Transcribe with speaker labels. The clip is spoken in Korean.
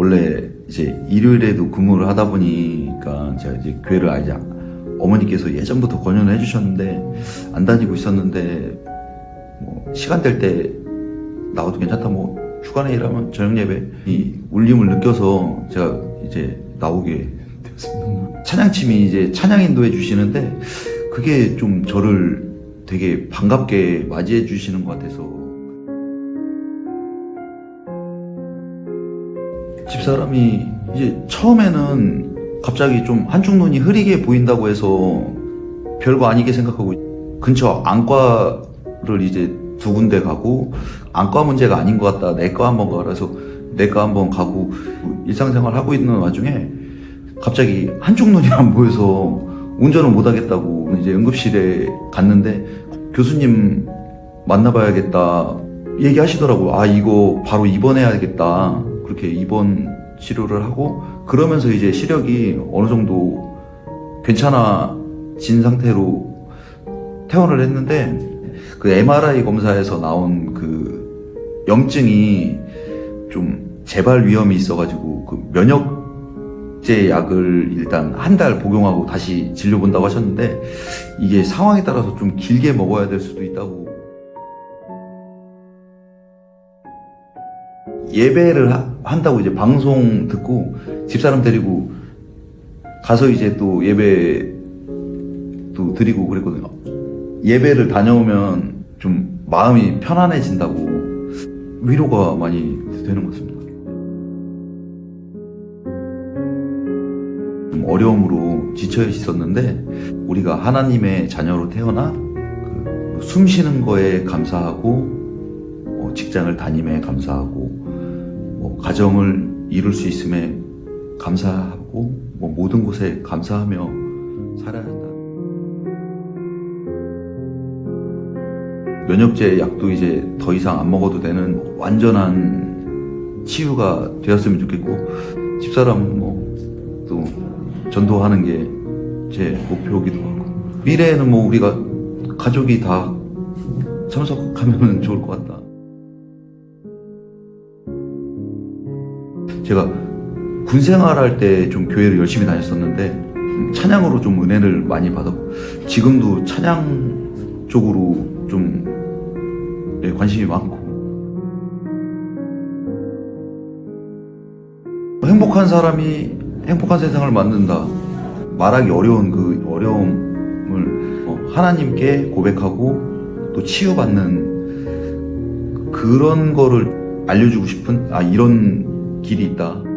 Speaker 1: 원래 이제 일요일에도 근무를 하다 보니까 제가 이제 교회를 아이제 어머니께서 예전부터 권유를 해주셨는데 안 다니고 있었는데 뭐 시간 될 때 나와도 괜찮다 뭐 주간에 일하면 저녁 예배 이 울림을 느껴서 제가 이제 나오게 되었습니다. 찬양팀이 이제 찬양 인도해 주시는데 그게 좀 저를 되게 반갑게 맞이해 주시는 것 같아서 집사람이 이제 처음에는 갑자기 좀 한쪽 눈이 흐리게 보인다고 해서 별거 아니게 생각하고 근처 안과를 이제 두 군데 가고 안과 문제가 아닌 것 같다 내과 한번 가라 해서 내과 한번 가고 일상생활 하고 있는 와중에 갑자기 한쪽 눈이 안 보여서 운전을 못 하겠다고 이제 응급실에 갔는데 교수님 만나봐야겠다 얘기하시더라고요. 아 이거 바로 입원해야겠다. 그렇게 입원 치료를 하고 그러면서 이제 시력이 어느 정도 괜찮아진 상태로 퇴원을 했는데 그 MRI 검사에서 나온 그 염증이 좀 재발 위험이 있어가지고 그 면역제 약을 일단 한 달 복용하고 다시 진료 본다고 하셨는데 이게 상황에 따라서 좀 길게 먹어야 될 수도 있다고 예배를 하- 한다고 이제 방송 듣고 집사람 데리고 가서 이제 또 예배 또 드리고 그랬거든요. 예배를 다녀오면 좀 마음이 편안해진다고 위로가 많이 되는 것 같습니다. 좀 어려움으로 지쳐 있었는데 우리가 하나님의 자녀로 태어나 그 숨 쉬는 거에 감사하고 어, 직장을 다님에 감사하고 뭐 가정을 이룰 수 있음에 감사하고 뭐 모든 곳에 감사하며 살아야 한다. 면역제 약도 이제 더 이상 안 먹어도 되는 완전한 치유가 되었으면 좋겠고 집사람 뭐 또 전도하는 게 제 목표이기도 하고 미래에는 뭐 우리가 가족이 다 참석하면 좋을 것 같다. 제가 군 생활할 때 좀 교회를 열심히 다녔었는데 음, 찬양으로 좀 은혜를 많이 받았고 지금도 찬양 쪽으로 좀 예, 관심이 많고. 행복한 사람이 행복한 세상을 만든다. 말하기 어려운 그 어려움을 어, 하나님께 고백하고 또 치유받는 그런 거를 알려주고 싶은 아 이런 길이 있다